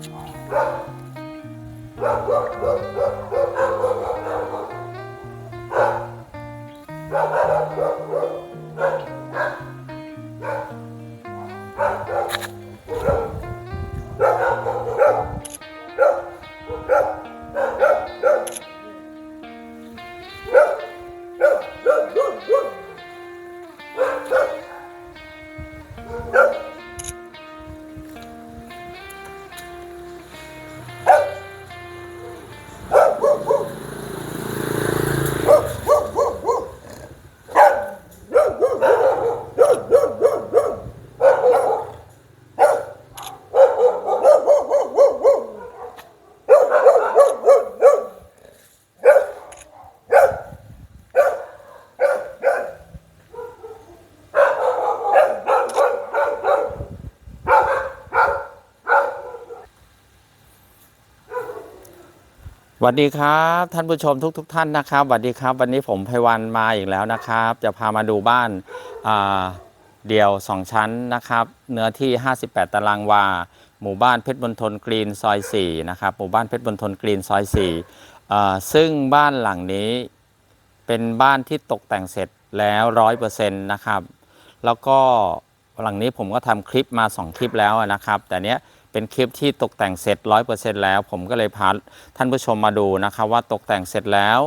Thank you. สวัสดีครับท่านผู้ชมทุกทท่านนะครับสวัสดีครับ วันนี้ผมไพวันมาอีกแล้วนะครับ จะพามาดูบ้านาเดี่ยว 2 ชั้นนะครับ เนื้อที่ 58 ตารางวา หมู่บ้านเพชรบนทนกรีนซอย4นะครับหมู่บ้านเพชรบนทนกรีนซอย4อ่ซึ่งบ้านหลังนี้เป็นบ้านที่ตกแต่งเสร็จแล้วร้อยเปอร์เซ็นต์นะครับ แล้วก็หลังนี้ผมก็ทำคลิปมา 2 คลิปแล้วนะครับ แต่เนี้ย เป็นคลิปที่ตกแต่งเสร็จ 100%แล้ว ผมก็เลยพาท่านผู้ชมมาดูนะครับว่าตกแต่งเสร็จแล้ว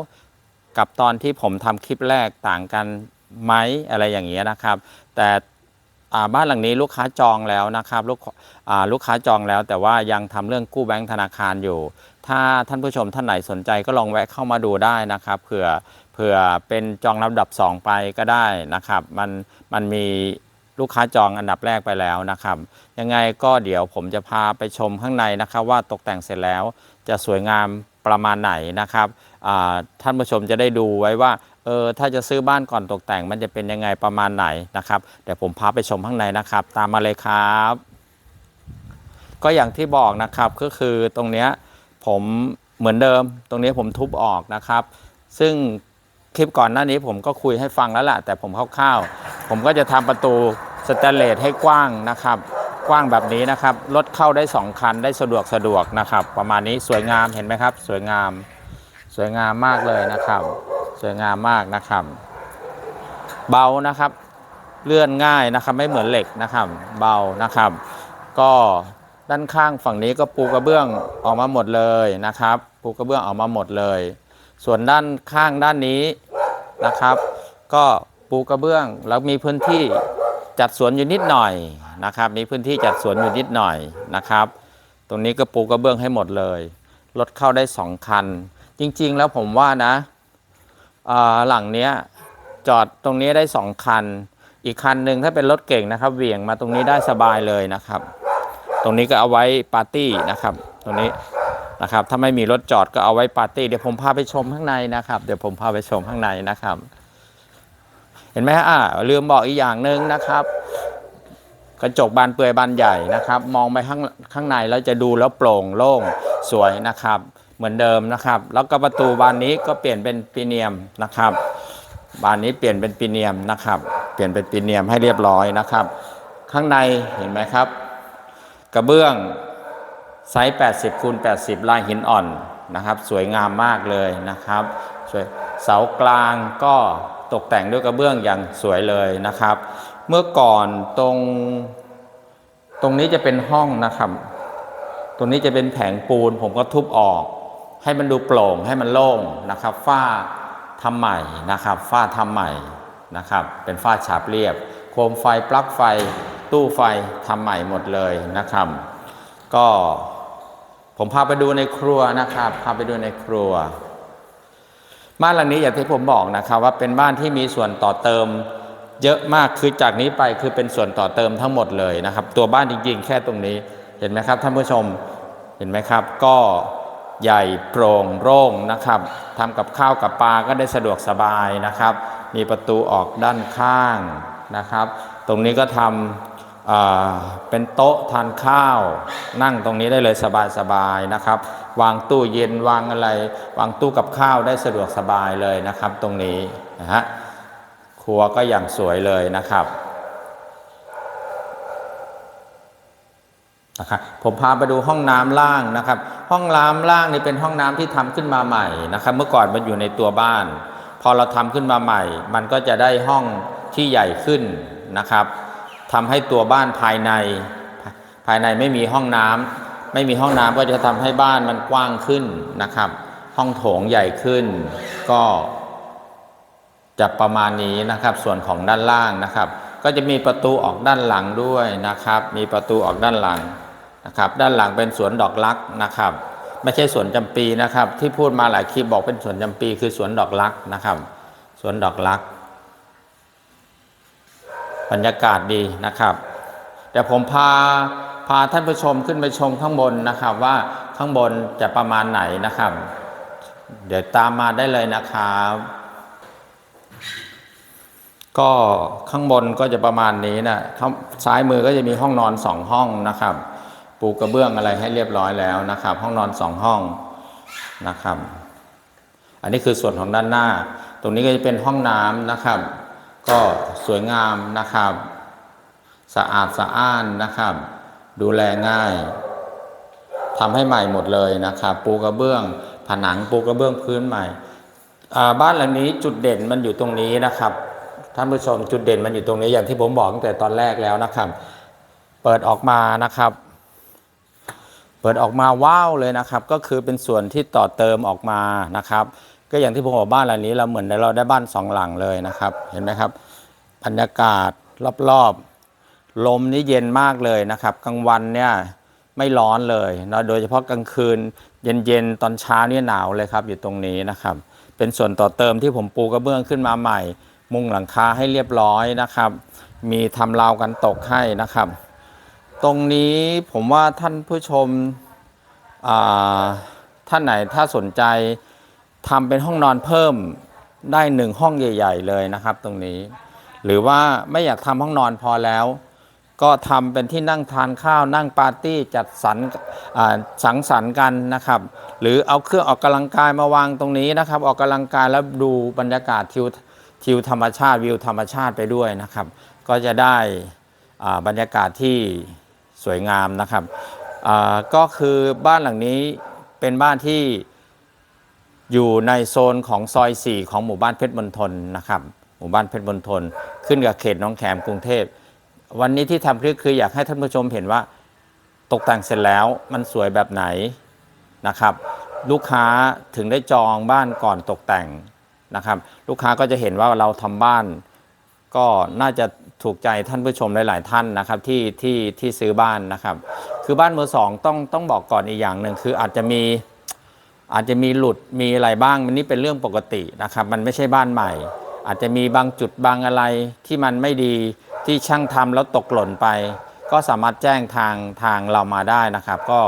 กับตอนที่ผมทำคลิปแรกต่างกันไหมอะไรอย่างเงี้ยนะครับ แต่บ้านหลังนี้ลูกค้าจองแล้วนะครับลูกลูกค้าจองแล้ว แต่ว่ายังทำเรื่องกู้แบงก์ธนาคารอยู่ ถ้าท่านผู้ชมท่านไหนสนใจก็ลองแวะเข้ามาดูได้นะครับเผื่อเผื่อเป็นจองลำดับ 2 ไปก็ได้นะครับ มันมันมี ลูกค้าจองอันดับแรกไปแล้วนะครับ ยังไงก็เดี๋ยวผมจะพาไปชมข้างในนะครับว่าตกแต่งเสร็จแล้วจะสวยงามประมาณไหนนะครับท่านผู้ชมจะได้ดูไว้ว่าเออถ้าจะซื้อบ้านก่อนตกแต่งมันจะเป็นยังไงประมาณไหนนะครับเดี๋ยวผมพาไปชมข้างในนะครับ ตามมาเลยครับ ก็อย่างที่บอกนะครับก็คือตรงเนี้ยผมเหมือนเดิม ตรงนี้ผมทุบออกนะครับ ซึ่งคลิปก่อนหน้านี้ผมก็คุยให้ฟังแล้วแหละแต่ผมคร่าวๆผมก็จะทำประตู สแตนเลสให้กว้างนะครับ กว้างแบบนี้นะครับ รถเข้าได้ 2 คันได้สะดวกสะดวกนะครับ ประมาณนี้สวยงามเห็นไหมครับ สวยงาม สวยงามมากเลยนะครับ สวยงามมากนะครับ เบานะครับ เลื่อนง่ายนะครับ ไม่เหมือนเหล็กนะครับ เบานะครับ ก็ด้านข้างฝั่งนี้ก็ปูกระเบื้องออกมาหมดเลยนะครับ ปูกระเบื้องออกมาหมดเลย ส่วนด้านข้างด้านนี้นะครับ ก็ปูกระเบื้องแล้วมีพื้นที่ จัดสวนอยู่นิดหน่อยนะครับมีพื้นที่จัดสวนอยู่นิดหน่อยนะครับ ตรงนี้ก็ปูกระเบื้องให้หมดเลยรถเข้าได้สองคัน จริง ๆ แล้วผมว่านะหลังเนี้ยจอดตรงนี้ได้สองคัน อีกคันหนึ่งถ้าเป็นรถเก่งนะครับเหวี่ยงมาตรงนี้ได้สบายเลยนะครับ ตรงนี้ก็เอาไว้ปาร์ตี้นะครับ ตรงนี้นะครับถ้าไม่มีรถจอดก็เอาไว้ปาร์ตี้เดี๋ยวผมพาไปชมข้างในนะครับ เดี๋ยวผมพาไปชมข้างในนะครับ เห็นไหมฮะอ่าลืมบอกอีกอย่างหนึ่งนะครับ กระจกบานเปลือยบานใหญ่นะครับ มองไปข้างข้างในแล้วจะดูแล้วโปร่งโล่งสวยนะครับ เหมือนเดิมนะครับ แล้วก็ประตูบานนี้ก็เปลี่ยนเป็นปีเนียมนะครับ บานนี้เปลี่ยนเป็นปีเนียมนะครับ เปลี่ยนเป็นปีเนียมให้เรียบร้อยนะครับ ข้างในเห็นไหมครับ กระเบื้องไซส์ 80คูณ80 ลายหินอ่อนนะครับ สวยงามมากเลยนะครับสวยเสากลางก็ ตกแต่งด้วยกระเบื้องอย่างสวยเลยนะครับ เมื่อก่อนตรงตรงนี้จะเป็นห้องนะครับ ตรงนี้จะเป็นแผงปูน ผมก็ทุบออก ให้มันดูโปร่งให้มันโล่งนะครับฝ้าทำใหม่นะครับฝ้าทำใหม่นะครับ เป็นฝ้าฉาบเรียบ โคมไฟปลั๊กไฟ ตู้ไฟทำใหม่หมดเลยนะครับ ก็ผมพาไปดูในครัวนะครับ พาไปดูในครัว บ้านหลังนี้อย่างที่ผมบอกนะครับว่าเป็นบ้านที่มีส่วนต่อเติม เยอะมากคือจากนี้ไปคือเป็นส่วนต่อเติมทั้งหมดเลยนะครับ ตัวบ้านจริงๆ แค่ตรงนี้เห็นไหมครับท่านผู้ชมเห็นไหมครับ ก็ใหญ่โปร่งโล่งนะครับทำกับข้าวกับปลาก็ได้สะดวกสบายนะครับ มีประตูออกด้านข้างนะครับ ตรงนี้ก็ทำอ่า เป็นโต๊ะทานข้าว นั่งตรงนี้ได้เลยสบายๆนะครับ วางตู้เย็นวางอะไร วางตู้กับข้าวได้สะดวกสบายเลยนะครับ ตรงนี้นะฮะครัวก็อย่างสวยเลยนะครับนะครับผมพาไปดูห้องน้ำล่างนะครับ ห้องน้ำล่างนี่เป็นห้องน้ำที่ทำขึ้นมาใหม่นะครับ เมื่อก่อนมันอยู่ในตัวบ้าน พอเราทำขึ้นมาใหม่ มันก็จะได้ห้องที่ใหญ่ขึ้นนะครับ ทำให้ตัวบ้านภายใน ภายในไม่มีห้องน้ำไม่มีห้องน้ำก็จะทำให้บ้านมันกว้างขึ้นนะครับ ห้องโถงใหญ่ขึ้น ก็จะประมาณนี้นะครับ ส่วนของด้านล่างนะครับ ก็จะมีประตูออกด้านหลังด้วยนะครับ มีประตูออกด้านหลังนะครับ ด้านหลังเป็นสวนดอกรักนะครับ ไม่ใช่สวนจำปีนะครับ ที่พูดมาหลายคลิปบอกเป็นสวนจำปี คือสวนดอกรักนะครับ สวนดอกรัก บรรยากาศดีนะครับเดี๋ยวผมพาพาท่านผู้ชมขึ้นไปชมข้างบนนะครับว่าข้างบนจะประมาณไหนนะครับ เดี๋ยวตามมาได้เลยนะครับ ก็ข้างบนก็จะประมาณนี้นะข้งซ้ายมือก็จะมีห้องนอนสองห้องนะครับ ปูกระเบื้องอะไรให้เรียบร้อยแล้วนะครับ ห้องนอนสองห้องนะครับ อันนี้คือส่วนของด้านหน้า ตรงนี้ก็จะเป็นห้องน้ำนะครับ ก็สวยงามนะครับ สะอาดสะอ้านนะครับ ดูแลง่ายทำให้ใหม่หมดเลยนะครับ ปูกระเบื้อง ผนังปูกระเบื้องพื้นใหม่บ้านหลังนี้จุดเด่นมันอยู่ตรงนี้นะครับท่านผู้ชมจุดเด่นมันอยู่ตรงนี้อย่างที่ผมบอกตั้งแต่ตอนแรกแล้วนะครับ เปิดออกมานะครับ เปิดออกมาว้าวเลยนะครับ ก็คือเป็นส่วนที่ต่อเติมออกมานะครับ ก็อย่างที่ผมบอกบ้านหลังนี้เราเหมือนเราได้บ้านสองหลังเลยนะครับ เห็นไหมครับบรรยากาศรอบๆลมนี่เย็นมากเลยนะครับ กลางวันเนี่ยไม่ร้อนเลยนะโดยเฉพาะกลางคืนเย็นๆตอนเช้านี่หนาวเลยครับ อยู่ตรงนี้นะครับ เป็นส่วนต่อเติมที่ผมปูกระเบื้องขึ้นมาใหม่ มุงหลังคาให้เรียบร้อยนะครับ มีทำราวกันตกให้นะครับ ตรงนี้ผมว่าท่านผู้ชมท่านไหนถ้าสนใจ ทำเป็นห้องนอนเพิ่มได้หนึ่งห้องใหญ่ ๆ เลยนะครับ ตรงนี้ หรือว่าไม่อยากทำห้องนอนพอแล้ว ก็ทำเป็นที่นั่งทานข้าวนั่งปาร์ตี้จัดสรรสังสรรค์กันนะครับ หรือเอาเครื่องออกกำลังกายมาวางตรงนี้นะครับ ออกกำลังกายแล้วดูบรรยากาศทิวทิวธรรมชาติวิวธรรมชาติไปด้วยนะครับ ก็จะได้บรรยากาศที่สวยงามนะครับก็คือบ้านหลังนี้เป็นบ้านที่ อยู่ในโซนของซอย 4 ของหมู่บ้านเพชรมณฑลนะครับหมู่บ้านเพชรมณฑลขึ้นกับเขตหน้องแขมกรุงเทพ วันนี้ที่ทำคลิปคืออยากให้ท่านผู้ชมเห็นว่าตกแต่งเสร็จแล้วมันสวยแบบไหนนะครับ ลูกค้าถึงได้จองบ้านก่อนตกแต่งนะครับ ลูกค้าก็จะเห็นว่าเราทำบ้าน ก็น่าจะถูกใจท่านผู้ชมหลาย ๆ ท่านนะครับที่ที่ที่ซื้อบ้านนะครับ คือบ้านมือสองต้องต้องบอกก่อนอีกอย่างหนึ่งคืออาจจะมี อาจจะมีหลุดมีอะไรบ้างมันนี่เป็นเรื่องปกตินะครับ มันไม่ใช่บ้านใหม่ อาจจะมีบางจุดบางอะไรที่มันไม่ดีที่ช่างทำแล้วตกหล่นไป ก็สามารถแจ้งทางทางเรามาได้นะครับ ก็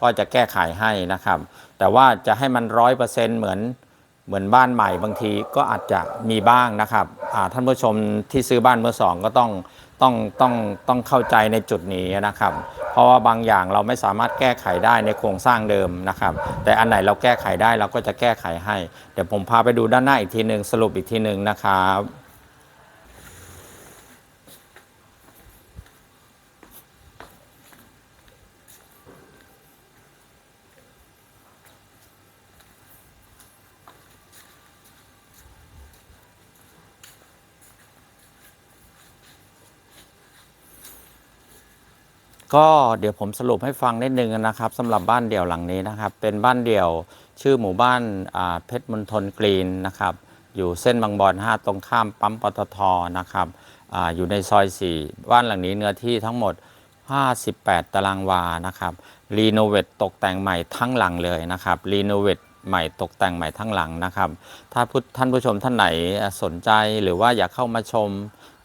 ก็จะแก้ไขให้นะครับ แต่ว่าจะให้มันร้อยเปอร์เซ็นต์เหมือนเหมือนบ้านใหม่บางทีก็อาจจะมีบ้างนะครับท่านผู้ชมที่ซื้อบ้านเมื่อสองก็ต้องต้องต้องต้องเข้าใจในจุดนี้นะครับ เพราะว่าบางอย่างเราไม่สามารถแก้ไขได้ในโครงสร้างเดิมนะครับ แต่อันไหนเราแก้ไขได้เราก็จะแก้ไขให้ เดี๋ยวผมพาไปดูด้านหน้าอีกทีหนึ่งสรุปอีกทีหนึ่งนะครับ ก็เดี๋ยวผมสรุปให้ฟังนิดนึงนะครับสำหรับบ้านเดี่ยวหลังนี้นะครับ เป็นบ้านเดี่ยวชื่อหมู่บ้านาเพชรมณฑลกรีนนะครับ อยู่เส้นบางบอน5ตรงข้ามปั๊มปตทนะครับออยู่ในซอย 4 บ้านหลังนี้เนื้อที่ทั้งหมด 58 ตารางวานะครับรีโนเวทตกแต่งใหม่ทั้งหลังเลยนะครับรีโนเวทใหม่ตกแต่งใหม่ทั้งหลังนะครับ ถ้าท่านผู้ชมท่านไหนสนใจหรือว่าอยากเข้ามาชม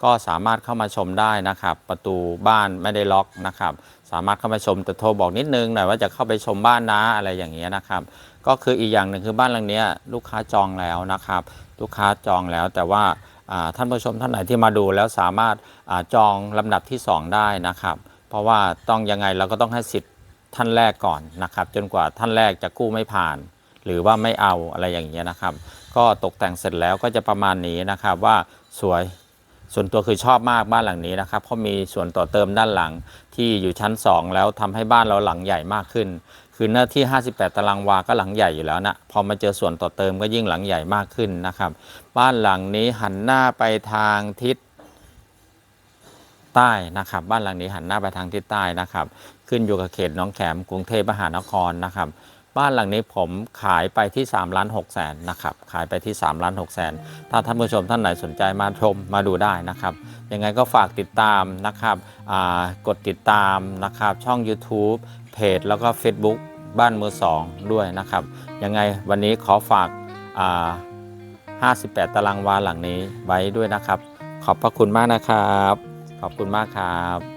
ก็สามารถเข้ามาชมได้นะครับ ประตูบ้านไม่ได้ล็อกนะครับ สามารถเข้ามาชมแต่โทรบอกนิดนึงหน่อยว่าจะเข้าไปชมบ้านนะอะไรอย่างเงี้ยนะครับ ก็คืออีกอย่างหนึ่งคือบ้านหลังนี้ลูกค้าจองแล้วนะครับ ลูกค้าจองแล้วแต่ว่าท่านผู้ชมท่านไหนที่มาดูแล้วสามารถอจองลำดับที่ 2 ได้นะครับ เพราะว่าต้องยังไงเราก็ต้องให้สิทธิ์ท่านแรกก่อนนะครับ จนกว่าท่านแรกจะกู้ไม่ผ่าน หรือว่าไม่เอาอะไรอย่างเงี้ยนะครับ ก็ตกแต่งเสร็จแล้วก็จะประมาณนี้นะครับว่าสวย ส่วนตัวคือชอบมากบ้านหลังนี้นะครับเพราะมีส่วนต่อเติมด้านหลังที่อยู่ชั้น 2 แล้วทำให้บ้านเราหลังใหญ่มากขึ้น คือเนื้อที่ 58 ตารางวาก็หลังใหญ่อยู่แล้วนะพอมาเจอส่วนต่อเติมก็ยิ่งหลังใหญ่มากขึ้นนะครับ บ้านหลังนี้หันหน้าไปทางทิศใต้นะครับ บ้านหลังนี้หันหน้าไปทางทิศใต้นะครับ ขึ้นอยู่กับเขตหน้องแขมกรุงเทพมหานครนะครับ บ้านหลังนี้ผมขายไปที่3ล้าน6แสนนะครับขายไปที่3ล้าน6แสนถ้าท่านผู้ชมท่านไหนสนใจมาชมมาดูได้นะครับยังไงก็ฝากติดตามนะครับกดติดตามนะครับช่อง YouTube เพจแล้วก็ Facebook บ้านมือสองด้วยนะครับยังไงวันนี้ขอฝากา58 ตารางวาหลังนี้ไว้ด้วยนะครับ ขอบพระคุณมากนะครับ ขอบคุณมากครับ